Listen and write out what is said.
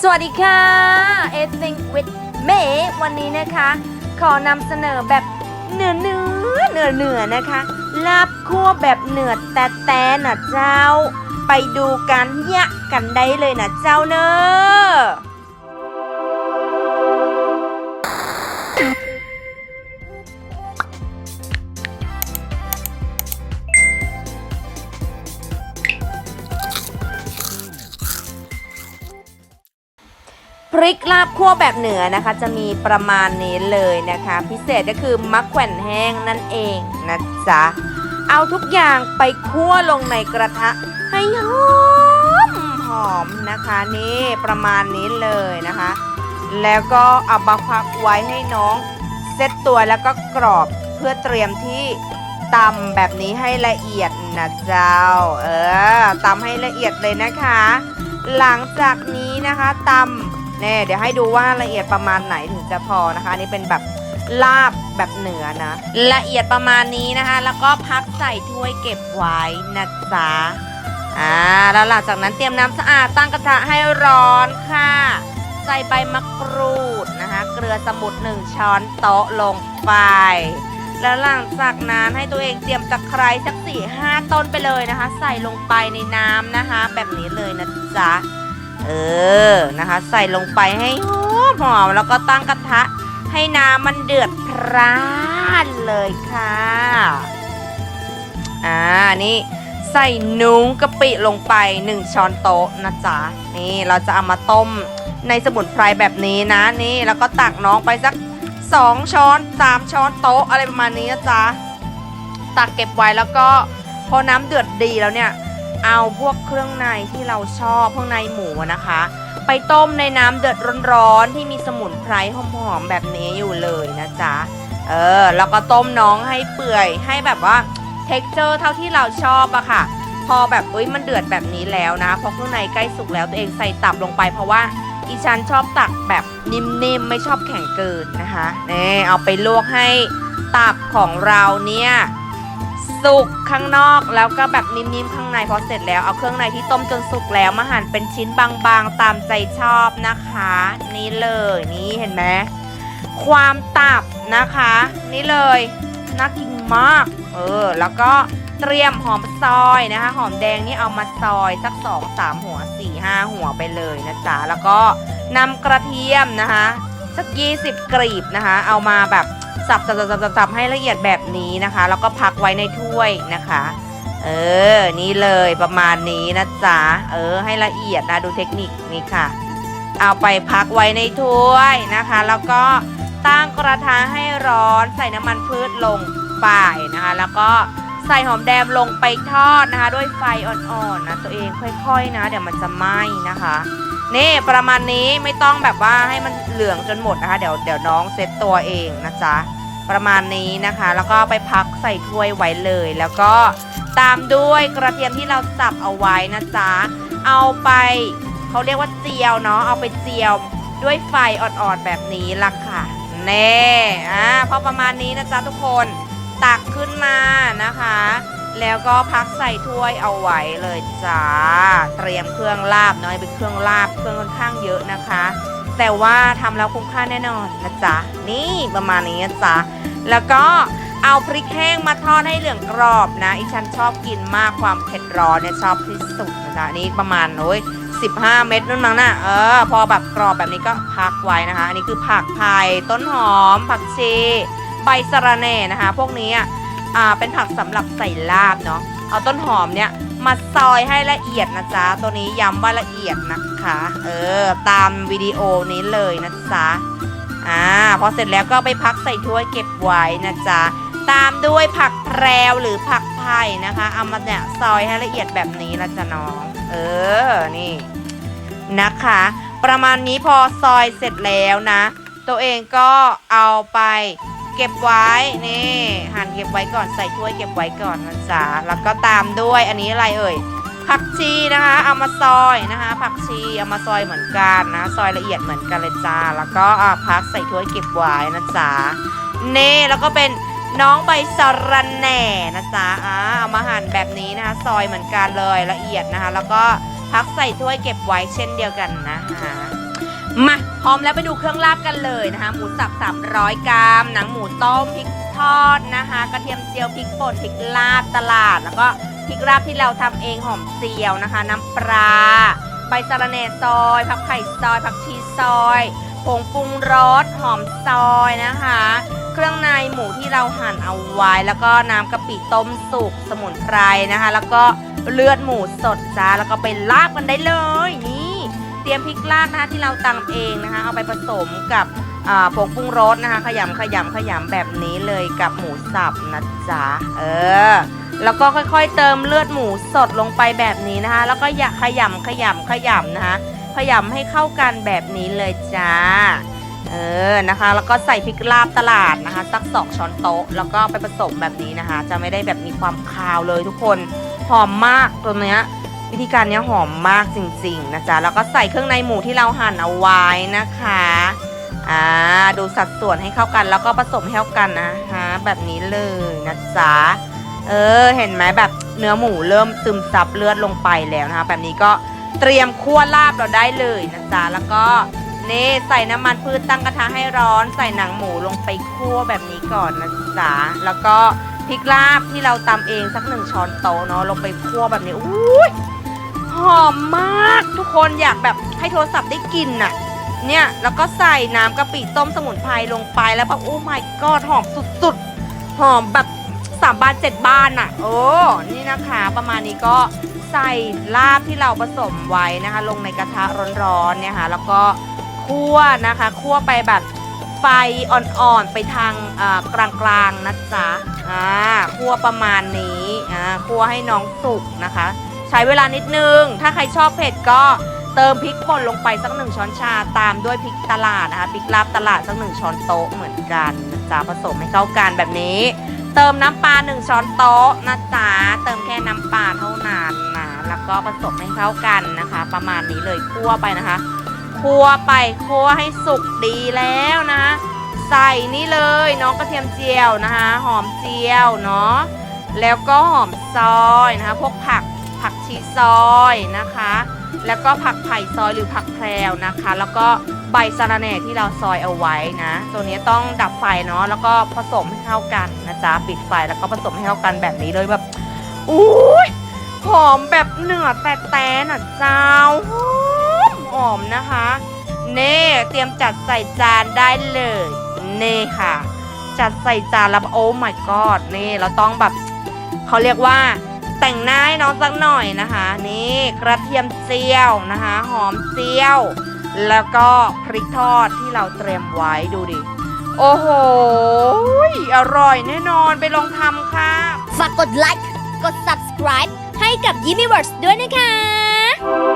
สวัสดีค่ะ e t h i n g with me วันนี้นะคะ ขอนำเสนอแบบเหนือเนื้อเหนือเหนือนะคะ ลาบคั่วแบบเหนือแต่แต่นะเจ้า ไปดูกันยะกันได้เลยนะเจ้าเนอะ พริกลาบคั่วแบบเหนือนะคะ จะมีประมาณนี้เลยนะคะ พิเศษก็คือมะแขวนแห้งนั่นเองนะจ๊ะเอาทุกอย่างไปคั่วลงในกระทะให้หอมหอมนะคะนี่ประมาณนี้เลยนะคะ แล้วก็เอามาพักไว้ให้น้องเซตตัวแล้วก็กรอบเพื่อเตรียมที่ตำแบบนี้ให้ละเอียดนะเจ้า เออตำให้ละเอียดเลยนะคะ หลังจากนี้นะคะตำ เนี่ยเดี๋ยวให้ดูว่าละเอียดประมาณไหนถึงจะพอนะคะอันนี้เป็นแบบลาบแบบเหนือนะ ละเอียดประมาณนี้นะคะ แล้วก็พักใส่ถ้วยเก็บไว้นะจ๊ะอ่าแล้วหลังจากนั้นเตรียมน้ำสะอาดตั้งกระทะให้ร้อนค่ะ ใส่ใบมะกรูดนะคะ เกลือสมุนหนึ่งช้อนโต๊ะลงไป แล้วหลังจากนั้นให้ตัวเองเตรียมตะไคร้สักสี่ห้าต้นไปเลยนะคะ ใส่ลงไปในน้ำนะคะ แบบนี้เลยนะจ๊ะ เออนะคะ ใส่ลงไปให้หอมหอมแล้วก็ตั้งกระทะให้น้ำมันเดือดพร่านเลยค่ะ อ่านี่ใส่นุ้งกะปิลงไป 1 ช้อนโต๊ะนะจ๊ะนี่เราจะเอามาต้มในสมุนไพรแบบนี้นะนี่แล้วก็ตักน้องไปสัก 2 ช้อน 3 ช้อนโต๊ะอะไรประมาณนี้นะจ๊ะตักเก็บไว้แล้วก็พอน้ำเดือดดีแล้วเนี่ย เอาพวกเครื่องในที่เราชอบเครื่องในหมูนะคะ ไปต้มในน้ำเดือดร้อนๆที่มีสมุนไพรหอมๆแบบนี้อยู่เลยนะจ๊ะเออแล้วก็ต้มน้องให้เปื่อยให้แบบว่าเท็กเจอร์เท่าที่เราชอบอะค่ะ พอแบบเอ้ยมันเดือดแบบนี้แล้วนะพอเครื่องในใกล้สุกแล้วตัวเองใส่ตับลงไป เพราะว่าอีฉันชอบตักแบบนิ่มๆไม่ชอบแข็งเกินนะคะนี่เอาไปลวกให้ตับของเราเนี่ย สุกข้างนอกแล้วก็แบบนิ่มๆข้างในพอเสร็จแล้วเอาเครื่องในที่ต้มจนสุกแล้วมาหั่นเป็นชิ้นบางๆตามใจชอบนะคะ นี่เลยนี่เห็นไหมความตับนะคะ นี่เลยน่ากินมากเออแล้วก็เตรียมหอมซอยนะคะ หอมแดงนี่เอามาซอยสัก2อสามหัว4ี่ห้าหัวไปเลยนะจ๊ะแล้วก็นำกระเทียมนะคะ สัก20กรีบนะคะ เอามาแบบ สับสับสับสับสับให้ละเอียดแบบนี้นะคะ แล้วก็พักไว้ในถ้วยนะคะ เออ นี่เลยประมาณนี้นะจ๊ะ เออ ให้ละเอียดนะดูเทคนิคนี้ค่ะ เอาไปพักไว้ในถ้วยนะคะ แล้วก็ตั้งกระทะให้ร้อนใส่น้ำมันพืชลงไปนะคะ แล้วก็ใส่หอมแดงลงไปทอดนะคะ ด้วยไฟอ่อนๆนะตัวเองค่อยๆนะ เดี๋ยวมันจะไหม้นะคะ นี่ประมาณนี้ไม่ต้องแบบว่าให้มันเหลืองจนหมดนะคะ เดี๋ยวเดี๋ยวน้องเซตตัวเองนะจ๊ะประมาณนี้นะคะ แล้วก็ไปพักใส่ถ้วยไว้เลย แล้วก็ตามด้วยกระเทียมที่เราสับเอาไว้นะจ๊ะเอาไปเขาเรียกว่าเจียวเนาะเอาไปเจียวด้วยไฟอ่อนๆแบบนี้ละค่ะแน่อ่าพอประมาณนี้นะจ๊ะทุกคนตักขึ้นมานะคะ แล้วก็พักใส่ถ้วยเอาไว้เลยจ้า เตรียมเครื่องลาบเนาะเป็นเครื่องลาบเครื่องค่อนข้างเยอะนะคะ แต่ว่าทำแล้วคุ้มค่าแน่นอนนะจ๊ะ นี่ประมาณนี้นะจ๊ะ แล้วก็เอาพริกแห้งมาทอดให้เหลืองกรอบนะ อีฉันชอบกินมากความเผ็ดร้อนเนี่ยชอบที่สุดนะจ๊ะนี่ประมาณโอ้ย15 เม็ดนั่นมั้งนะเออ พอแบบกรอบแบบนี้ก็พักไว้นะคะ อันนี้คือผักไผ่ต้นหอม ผักชีใบสะระแหน่นะคะ พวกนี้ อ่าเป็นผักสำหรับใส่ลาบเนาะเอาต้นหอมเนี่ยมาซอยให้ละเอียดนะจ๊ะ ตัวนี้ย้ำว่าละเอียดนะคะ เออ ตามวิดีโอนี้เลยนะจ๊ะ อ่า พอเสร็จแล้วก็ไปพักใส่ถ้วยเก็บไว้นะจ๊ะ ตามด้วยผักแพรวหรือผักไผ่นะคะ เอามาเนี่ยซอยให้ละเอียดแบบนี้ละจ้ะน้อง เออ นี่นะคะ ประมาณนี้พอซอยเสร็จแล้วนะ ตัวเองก็เอาไป เก็บไว้นี่หั่นเก็บไว้ก่อนใส่ถ้วยเก็บไว้ก่อนนะจ๊ะแล้วก็ตามด้วยอันนี้อะไรเอ่ยผักชีนะคะเอามาซอยนะคะ ผักชีเอามาซอยเหมือนกันนะ ซอยละเอียดเหมือนกันเลยจ้า แล้วก็พักใส่ถ้วยเก็บไว้นะจ๊ะเน่แล้วก็เป็นน้องใบสะระแหน่นะจ๊ะอ่าเอามาหั่นแบบนี้นะคะ ซอยเหมือนกันเลยละเอียดนะคะ แล้วก็พักใส่ถ้วยเก็บไว้เช่นเดียวกันนะคะ มาพร้อมแล้วไปดูเครื่องลาบกันเลยนะคะ หมูสับ 300 กรัม หนังหมูต้มพริกทอดนะคะ กระเทียมเจียวพริกป่นพริกลาบตลาด แล้วก็พริกลาบที่เราทำเองหอมเจียวนะคะ น้ำปลาใบสะระแหน่ซอย ผักไผ่ซอย ผักชีซอยผงปรุงรสหอมซอยนะคะ เครื่องในหมูที่เราหั่นเอาไว้ แล้วก็น้ำกะปิต้มสุกสมุนไพรนะคะ แล้วก็เลือดหมูสดจ้าแล้วก็ไปลาบกันได้เลยนี่ ตรียมพริกลาบนะคะที่เราตำเองนะคะ เอาไปผสมกับผงปรุงรสนะคะ ขยำขยำขยำแบบนี้เลยกับหมูสับนะจ๊ะเออ แล้วก็ค่อยๆ เติมเลือดหมูสดลงไปแบบนี้นะคะ แล้วก็อย่าขยำขยำขยำนะคะ ขยำให้เข้ากันแบบนี้เลยจ้าเออนะคะ แล้วก็ใส่พริกลาบตลาดนะคะ สักสองช้อนโต๊ะ แล้วก็ไปผสมแบบนี้นะคะ จะไม่ได้แบบมีความคาวเลยทุกคนหอมมากตัวเนี้ย วิธีการเนี้ยหอมมากจริงๆนะจ๊ะแล้วก็ใส่เครื่องในหมูที่เราหั่นเอาไว้นะคะอ่าดูสัดส่วนให้เข้ากันแล้วก็ผสมให้เข้ากันนะคะแบบนี้เลยนะจ๊ะเออเห็นไหมแบบเนื้อหมูเริ่มซึมซับเลือดลงไปแล้วนะคะ แบบนี้ก็เตรียมคั่วลาบเราได้เลยนะจ๊ะแล้วก็นี่ใส่น้ำมันพืชตั้งกระทะให้ร้อน ใส่หนังหมูลงไปคั่วแบบนี้ก่อนนะจ๊ะแล้วก็พริกลาบที่เราตำเองสักหนึ่งช้อนโต๊ะเนาะลงไปคั่วแบบนี้อุ้ย หอมมากทุกคนอยากแบบให้โทรศัพท์ได้กลินน่ะ เนี่ยแล้วก็ใส่น้ำกะปิต้มสมุนไพรลงไปแล้วแบบโอ้ my god หอมสุดๆ หอมแบบสามบานเจ็ดบานอะ โอ้ นี่นะคะประมาณนี้ก็ใส่ลาบที่เราผสมไว้นะคะ ลงในกระทะร้อนๆเนี่ยค่ะแล้วก็คั่วนะคะคั่วไปแบบไฟอ่อนๆไปทางกลางๆนะจ๊ะอ่าคั่วประมาณนี้อ่าคั่วให้น้องสุกนะคะ ช้เวลานิดนึง ถ้าใครชอบเผ็ดก็เติมพริกป่นลงไปสักหนึ่งช้อนชาตามด้วยพริกตลาดนะคะพริกลาบตลาดสักหนึ่งช้อนโต๊ะเหมือนกันนะจ๊ะผสมให้เข้ากันแบบนี้ เติมน้ำปลาหนึ่งช้อนโต๊ะนะจ๊ะเติมแค่น้ำปลาเท่านั้นนะแล้วก็ผสมให้เข้ากันนะคะ ประมาณนี้เลยคั่วไปนะคะคั่วไปคั่วให้สุกดีแล้วนะใส่นี่เลยน้องกระเทียมเจียวนะคะ หอมเจียวเนาะแล้วก็หอมซอยนะคะ พวกผัก ผักชีซอยนะคะ แล้วก็ผักไผ่ซอยหรือผักแพรวนะคะ แล้วก็ใบสะระแหน่ที่เราซอยเอาไว้นะ ตัวนี้ต้องดับไฟเนาะแล้วก็ผสมให้เข้ากันนะจ๊ะปิดไฟแล้วก็ผสมให้เข้ากันแบบนี้เลยแบบอุ้ยหอมแบบเหนือแต่แต่น่ะเจ้าหอมหอมนะคะเน่เตรียมจัดใส่จานได้เลยเน่ค่ะ จัดใส่จานแล้วโอ้ my god นี่เราต้องแบบเขาเรียกว่า แต่งหน้าให้น้องสักหน่อยนะคะ นี่กระเทียมเจียวนะคะ หอมเจียว แล้วก็พริกทอดที่เราเตรียมไว้ดูดิ โอ้โห อร่อยแน่นอนไปลองทำค่ะ ฝากกดไลค์ กด subscribe ให้กับ Universe ด้วยนะคะ